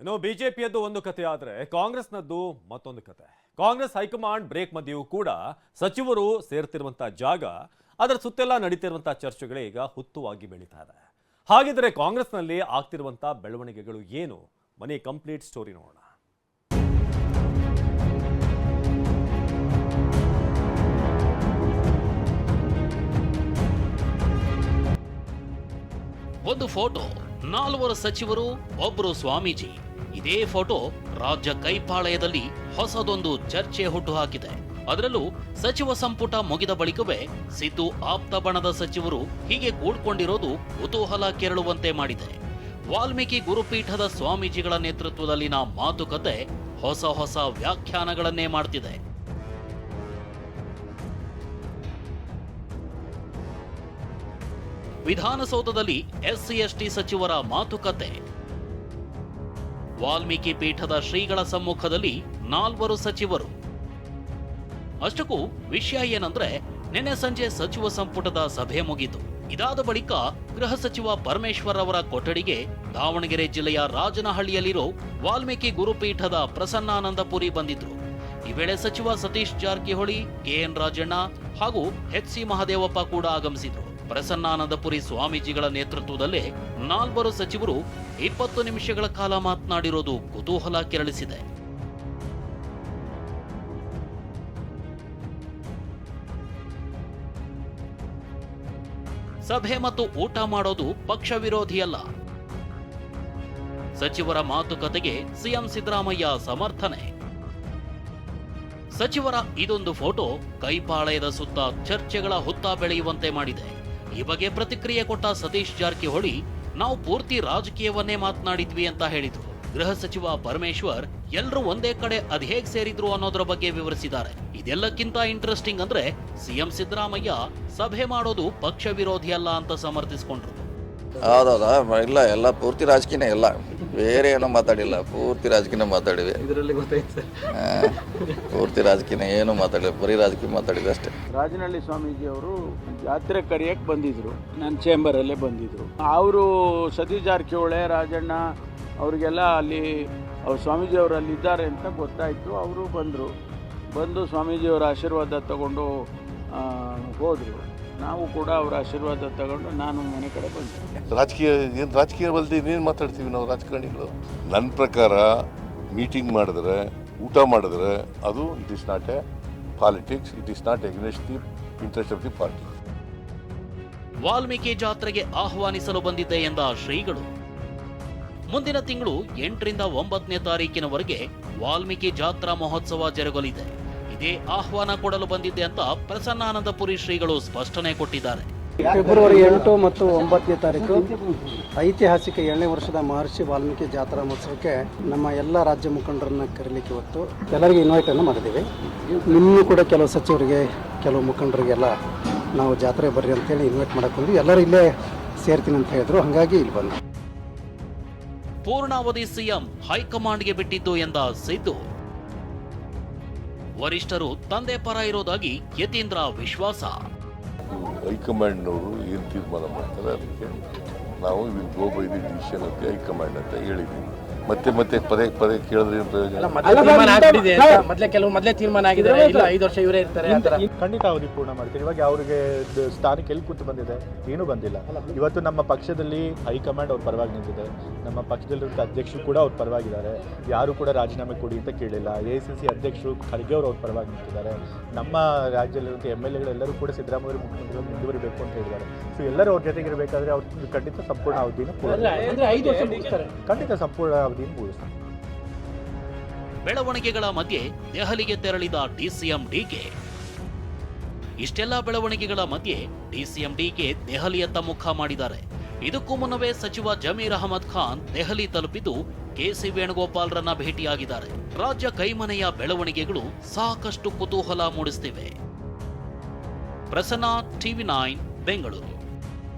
ಇನ್ನು ಬಿಜೆಪಿಯದ್ದು ಒಂದು ಕತೆ ಆದರೆ ಕಾಂಗ್ರೆಸ್ನದ್ದು ಮತ್ತೊಂದು ಕತೆ. ಕಾಂಗ್ರೆಸ್ ಹೈಕಮಾಂಡ್ ಬ್ರೇಕ್ ಮಧ್ಯೆಯೂ ಕೂಡ ಸಚಿವರು ಸೇರ್ತಿರುವಂಥ ಜಾಗ, ಅದರ ಸುತ್ತೆಲ್ಲ ನಡೀತಿರುವಂಥ ಚರ್ಚೆಗಳೇ ಈಗ ಹುತ್ತುವಾಗಿ ಬೆಳೀತಾ ಇದೆ. ಹಾಗಿದ್ರೆ ಕಾಂಗ್ರೆಸ್ನಲ್ಲಿ ಆಗ್ತಿರುವಂಥ ಬೆಳವಣಿಗೆಗಳು ಏನು? ಮನೆ ಕಂಪ್ಲೀಟ್ ಸ್ಟೋರಿ ನೋಡೋಣ. ಒಂದು ಫೋಟೋ ನಾಲ್ವರು ಸಚಿವರು, ಒಬ್ರು ಸ್ವಾಮೀಜಿ. ಇದೇ ಫೋಟೋ ರಾಜ್ಯ ಕೈಪಾಳಯದಲ್ಲಿ ಹೊಸದೊಂದು ಚರ್ಚೆ ಹುಟ್ಟುಹಾಕಿದೆ. ಅದರಲ್ಲೂ ಸಚಿವ ಸಂಪುಟ ಮುಗಿದ ಬಳಿಕವೇ ಸಿದ್ದು ಆಪ್ತ ಬಣದ ಸಚಿವರು ಹೀಗೆ ಕೂಡ್ಕೊಂಡಿರೋದು ಕುತೂಹಲ ಕೆರಳುವಂತೆ ಮಾಡಿದೆ. ವಾಲ್ಮೀಕಿ ಗುರುಪೀಠದ ಸ್ವಾಮೀಜಿಗಳ ನೇತೃತ್ವದಲ್ಲಿನ ಮಾತುಕತೆ ಹೊಸ ಹೊಸ ವ್ಯಾಖ್ಯಾನಗಳನ್ನೇ ಮಾಡ್ತಿದೆ. ವಿಧಾನಸೌಧದಲ್ಲಿ ಎಸ್ಸಿ ಎಸ್ಟಿ ಸಚಿವರ ಮಾತುಕತೆ. ವಾಲ್ಮೀಕಿ ಪೀಠದ ಶ್ರೀಗಳ ಸಮ್ಮುಖದಲ್ಲಿ ನಾಲ್ವರು ಸಚಿವರು. ಅಷ್ಟಕ್ಕೂ ವಿಷಯ ಏನಂದ್ರೆ ನಿನ್ನೆ ಸಂಜೆ ಸಚಿವ ಸಂಪುಟದ ಸಭೆ ಮುಗಿತು ಇದಾದ ಬಳಿಕ ಗೃಹ ಸಚಿವ ಪರಮೇಶ್ವರ್ ಅವರ ಕೊಠಡಿಗೆ ದಾವಣಗೆರೆ ಜಿಲ್ಲೆಯ ರಾಜನಹಳ್ಳಿಯಲ್ಲಿರೋ ವಾಲ್ಮೀಕಿ ಗುರುಪೀಠದ ಪ್ರಸನ್ನಾನಂದಪುರಿ ಬಂದಿದ್ರು. ಈ ವೇಳೆ ಸಚಿವ ಸತೀಶ್ ಜಾರಕಿಹೊಳಿ ಕೆಎನ್ ರಾಜಣ್ಣ ಹಾಗೂ ಎಚ್ ಸಿ ಮಹದೇವಪ್ಪ ಕೂಡ ಆಗಮಿಸಿದ್ರು. ಪ್ರಸನ್ನಾನಂದಪುರಿ ಸ್ವಾಮೀಜಿಗಳ ನೇತೃತ್ವದಲ್ಲೇ ನಾಲ್ವರು ಸಚಿವರು ಇಪ್ಪತ್ತು ನಿಮಿಷಗಳ ಕಾಲ ಮಾತನಾಡಿರೋದು ಕುತೂಹಲ ಕೆರಳಿಸಿದೆ. ಸಭೆ ಮತ್ತು ಊಟ ಮಾಡೋದು ಪಕ್ಷ ವಿರೋಧಿಯಲ್ಲ ಸಚಿವರ ಮಾತುಕತೆಗೆ ಸಿಎಂ ಸಿದ್ದರಾಮಯ್ಯ ಸಮರ್ಥನೆ. ಸಚಿವರ ಇದೊಂದು ಫೋಟೋ ಕೈಪಾಳಯದ ಸುತ್ತ ಚರ್ಚೆಗಳ ಹುತ್ತ ಬೆಳೆಯುವಂತೆ ಮಾಡಿದೆ. ಈ ಬಗ್ಗೆ ಪ್ರತಿಕ್ರಿಯೆ ಕೊಟ್ಟ ಸತೀಶ್ ಜಾರಕಿಹೊಳಿ, ನಾವು ಪೂರ್ತಿ ರಾಜಕೀಯವನ್ನೇ ಮಾತನಾಡಿದ್ವಿ ಅಂತ ಹೇಳಿದ್ರು. ಗೃಹ ಸಚಿವ ಪರಮೇಶ್ವರ್ ಎಲ್ಲರೂ ಒಂದೇ ಕಡೆ ಅದ್ಹೇಗ್ ಸೇರಿದ್ರು ಅನ್ನೋದ್ರ ಬಗ್ಗೆ ವಿವರಿಸಿದ್ದಾರೆ. ಇದೆಲ್ಲಕ್ಕಿಂತ ಇಂಟ್ರೆಸ್ಟಿಂಗ್ ಅಂದ್ರೆ ಸಿಎಂ ಸಿದ್ದರಾಮಯ್ಯ ಸಭೆ ಮಾಡೋದು ಪಕ್ಷ ವಿರೋಧಿ ಅಲ್ಲ ಅಂತ ಸಮರ್ಥಿಸಿಕೊಂಡ್ರು. ಹೌದೌದಾ ಇಲ್ಲ ಎಲ್ಲ ಪೂರ್ತಿ ರಾಜಕೀಯನೇ ಎಲ್ಲ ಬೇರೆ ಏನೋ ಮಾತಾಡಿಲ್ಲ. ಪೂರ್ತಿ ರಾಜಕೀಯ ಮಾತಾಡಿವಿ ಇದರಲ್ಲಿ ಗೊತ್ತಾಯ್ತು ಸರ್. ಪೂರ್ತಿ ರಾಜಕೀಯ ಏನು ಮಾತಾಡಿಲ್ಲ. ಬರೀ ರಾಜಕೀಯ ಮಾತಾಡಿದೆ ಅಷ್ಟೇ. ರಾಜನಹಳ್ಳಿ ಸ್ವಾಮೀಜಿ ಅವರು ಜಾತ್ರೆ ಕರೆಯಕ್ಕೆ ಬಂದಿದ್ರು. ನನ್ನ ಚೇಂಬರಲ್ಲೇ ಬಂದಿದ್ರು. ಅವರು ಸತೀಶ್ ಜಾರಕಿಹೊಳೆ ರಾಜಣ್ಣ ಅವರಿಗೆಲ್ಲ ಅಲ್ಲಿ ಅವ್ರು ಸ್ವಾಮೀಜಿ ಅವರು ಅಲ್ಲಿದ್ದಾರೆ ಅಂತ ಗೊತ್ತಾಯಿತು. ಅವರು ಬಂದರು. ಬಂದು ಸ್ವಾಮೀಜಿಯವರ ಆಶೀರ್ವಾದ ತಗೊಂಡು ಆ, ಹೋದರು. ನಾವು ಕೂಡ ಅವರ ಆಶೀರ್ವಾದ ತಗೊಂಡು ನಾನು ಮನೆ ಕಡೆ ಬಂದೆ. ರಾಜಕೀಯ ಏನು ರಾಜಕೀಯ ಬಲ್ದಿ ಇನ್ನೇನು ಮಾತಾಡ್ತೀವಿ ನಾವು ರಾಜಕಾರಣಿಗಳು? ನನ್ನ ಪ್ರಕಾರ ಮೀಟಿಂಗ್ ಮಾಡಿದ್ರೆ ಊಟ ಮಾಡಿದ್ರೆ ಅದು it is not a politics it is not against the interest of the party Valmiki ಜಾತ್ರೆಗೆ ಆಹ್ವಾನಿಸಲು ಬಂದಿದ್ದೆ ಎಂದ ಶ್ರೀಗಳು. ಮುಂದಿನ ತಿಂಗಳು ಎಂಟರಿಂದ ಒಂಬತ್ತನೇ ತಾರೀಕಿನವರೆಗೆ ವಾಲ್ಮೀಕಿ ಜಾತ್ರಾ ಮಹೋತ್ಸವ ಜರುಗಲಿದೆ. ಇದೇ ಆಹ್ವಾನ ಕೊಡಲು ಬಂದಿದ್ದೆ ಅಂತ ಪ್ರಸನ್ನಾನಂದಪುರಿ ಶ್ರೀಗಳು ಸ್ಪಷ್ಟನೆ ಕೊಟ್ಟಿದ್ದಾರೆ. ಫೆಬ್ರವರಿ ಎಂಟು ಮತ್ತು ಒಂಬತ್ತನೇ ತಾರೀಕು ಐತಿಹಾಸಿಕ ಏಳನೇ ವರ್ಷದ ಮಹರ್ಷಿ ವಾಲ್ಮೀಕಿ ಜಾತ್ರಾ ಮಹೋತ್ಸವಕ್ಕೆ ನಮ್ಮ ಎಲ್ಲ ರಾಜ್ಯ ಮುಖಂಡರನ್ನ ಕರೀಲಿಕ್ಕೆ ಇವತ್ತು ಎಲ್ಲರಿಗೂ ಇನ್ವೈಟ್ ಅನ್ನು ಮಾಡಿದ್ದೀವಿ. ಇನ್ನೂ ಕೂಡ ಕೆಲವು ಸಚಿವರಿಗೆ ಕೆಲವು ಮುಖಂಡರಿಗೆಲ್ಲ ನಾವು ಜಾತ್ರೆ ಬರ್ರಿ ಅಂತೇಳಿ ಇನ್ವೈಟ್ ಮಾಡಕ್ಕೆ ಬಂದ್ವಿ. ಎಲ್ಲರೂ ಇಲ್ಲೇ ಸೇರ್ತೀನಿ ಅಂತ ಹೇಳಿದ್ರು. ಹಾಗಾಗಿ ಇಲ್ಲಿ ಬಂದು ಪೂರ್ಣಾವಧಿ ಸಿಎಂ ಹೈಕಮಾಂಡ್ಗೆ ಬಿಟ್ಟಿದ್ದು ಎಂದ ಸಿದ್ದು. ವರಿಷ್ಠರು ತಂದೆ ಪರ ಇರೋದಾಗಿ ಯತೀಂದ್ರ ವಿಶ್ವಾಸ. ಹೈಕಮಾಂಡ್ನವರು ಏನು ತೀರ್ಮಾನ ಮಾಡ್ತಾರೆ ಅದಕ್ಕೆ? ನಾವು will go by the decision ಅಂತ ಹೈಕಮಾಂಡ್ ಅಂತ ಹೇಳಿದ್ದೀವಿ. ಮತ್ತೆ ಮತ್ತೆ ಪದೇ ಪದೇ ಕೇಳಿದ್ರೆ ಏನು ಪ್ರಯೋಜನ? ಮೊದಲೇ ಕೆಲವು ಮೊದಲೇ ತೀರ್ಮಾನ ಆಗಿದೆ. ಇಲ್ಲ. ಐದು ವರ್ಷ ಇವರೇ ಇರ್ತಾರೆ ಖಂಡಿತ ಅವಧಿ ಪೂರ್ಣ ಮಾಡ್ತೀರಿ ಇವಾಗ ಅವರಿಗೆ ಸ್ಥಾನಕ್ಕೆ ಎಲ್ಲಿ ಕೂತು ಬಂದಿದೆ? ಏನು ಬಂದಿಲ್ಲ. ಇವತ್ತು ನಮ್ಮ ಪಕ್ಷದಲ್ಲಿ ಹೈಕಮಾಂಡ್ ಅವ್ರ ಪರವಾಗಿ ನಿಂತಿದೆ. ನಮ್ಮ ಪಕ್ಷದಲ್ಲಿರುವಂಥ ಅಧ್ಯಕ್ಷರು ಕೂಡ ಅವ್ರ ಪರವಾಗಿದ್ದಾರೆ. ಯಾರು ಕೂಡ ರಾಜೀನಾಮೆ ಕೊಡಿ ಅಂತ ಕೇಳಿಲ್ಲ. ಎ ಸಿ ಸಿ ಅಧ್ಯಕ್ಷರು ಖರ್ಗೆ ಅವರು ಅವ್ರ ಪರವಾಗಿ ನಿಂತಿದ್ದಾರೆ. ನಮ್ಮ ರಾಜ್ಯದಲ್ಲಿರುವಂಥ ಎಂ ಎಲ್ ಎಗಳೆಲ್ಲರೂ ಕೂಡ ಸಿದ್ದರಾಮಯ್ಯ ಮುಖ್ಯಮಂತ್ರಿಗಳು ಮುಂದುವರಿಬೇಕು ಅಂತ ಹೇಳಿದ್ದಾರೆ. ಸೊ ಎಲ್ಲರೂ ಅವ್ರ ಜೊತೆಗೆ ಇರಬೇಕಾದ್ರೆ ಅವ್ರು ಖಂಡಿತ ಸಂಪೂರ್ಣ ಅವಧಿನ ಪೂರ್ಣ ಅಂದ್ರೆ ಐದು ವರ್ಷ ಮುಗಿಸ್ತಾರೆ. ಖಂಡಿತ ಸಂಪೂರ್ಣ ಮುಗಿಸ್ತಾರೆ ಬೆಳವಣಿಗೆಗಳ ಮಧ್ಯೆ ದೆಹಲಿಗೆ ತೆರಳಿದ ಡಿಸಿಎಂ ಡಿಕೆ ಇಷ್ಟೆಲ್ಲ ಬೆಳವಣಿಗೆಗಳ ಮಧ್ಯೆ ಡಿಸಿಎಂ ಡಿಕೆ ದೆಹಲಿಯತ್ತ ಮುಖ ಮಾಡಿದ್ದಾರೆ. ಇದಕ್ಕೂ ಮುನ್ನವೇ ಸಚಿವ ಜಮೀರ್ ಅಹಮದ್ ಖಾನ್ ದೆಹಲಿ ತಲುಪಿದ್ದು ಕೆಸಿ ವೇಣುಗೋಪಾಲ್ರನ್ನ ಭೇಟಿಯಾಗಿದ್ದಾರೆ. ರಾಜ್ಯ ಕೈಮನೆಯ ಬೆಳವಣಿಗೆಗಳು ಸಾಕಷ್ಟು ಕುತೂಹಲ ಮೂಡಿಸುತ್ತಿವೆ ಪ್ರಸನ್ನ ಟಿವಿ ನೈನ್, ಬೆಂಗಳೂರು.